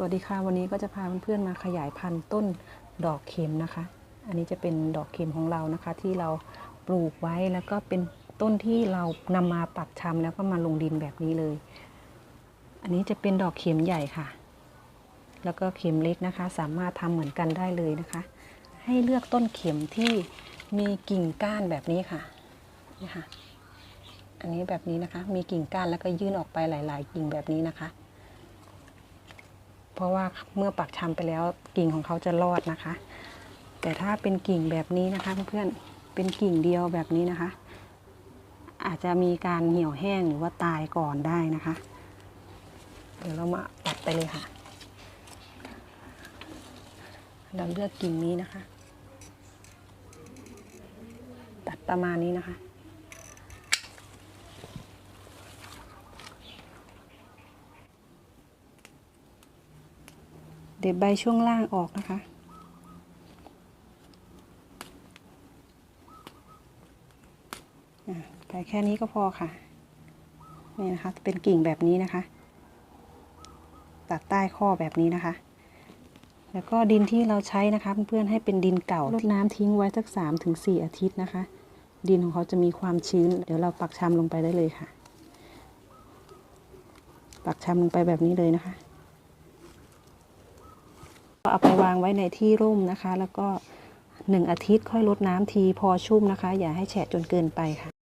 สวัสดีค่ะ วันนี้ก็จะพาเพื่อนๆมาขยายพันธุ์ต้นดอกเข็มนะคะ อันนี้จะเป็นดอกเข็มของเรานะคะ ที่เราปลูกไว้แล้วก็เป็นต้นที่เรานำมาปักชำแล้วก็มาลงดินแบบนี้เลย อันนี้จะเป็นดอกเข็มใหญ่ค่ะ แล้วก็เข็มเล็กนะคะ สามารถทำเหมือนกันได้เลยนะคะ ให้เลือกต้นเข็มที่มีกิ่งก้านแบบนี้ค่ะนี่ค่ะ อันนี้แบบนี้นะคะ มีกิ่งก้านแล้วก็ยื่นออกไปหลาย ๆ กิ่งแบบนี้นะคะ เพราะว่าเมื่อปักชำไปแล้วกิ่งของเขาจะรอดนะคะ แต่ถ้าเป็นกิ่งแบบนี้นะคะเพื่อนๆเป็นกิ่งเดียวแบบนี้นะคะ อาจจะมีการเหี่ยวแห้งหรือว่าตายก่อนได้นะคะ เดี๋ยวเรามาตัดไปเลยค่ะเราเลือกกิ่งนี้นะคะ ตัดประมาณนี้นะคะ เด็ดใบช่วงล่างออกนะคะ ไปแค่นี้ก็พอค่ะ นี่นะคะ เป็นกิ่งแบบนี้นะคะ ตัดใต้ข้อแบบนี้นะคะ แล้วก็ดินที่เราใช้นะคะเพื่อนๆให้เป็นดินเก่ารดน้ำทิ้งไว้สักสามถึงสี่อาทิตย์นะคะ ดินของเขาจะมีความชื้น เดี๋ยวเราปักชำลงไปได้เลยค่ะ ปักชำลงไปแบบนี้เลยนะคะ เอาไปวางไว้ในที่ร่มนะคะ แล้วก็หนึ่งอาทิตย์ค่อยลดน้ำทีพอชุ่มนะคะ อย่าให้แฉะจนเกินไปค่ะ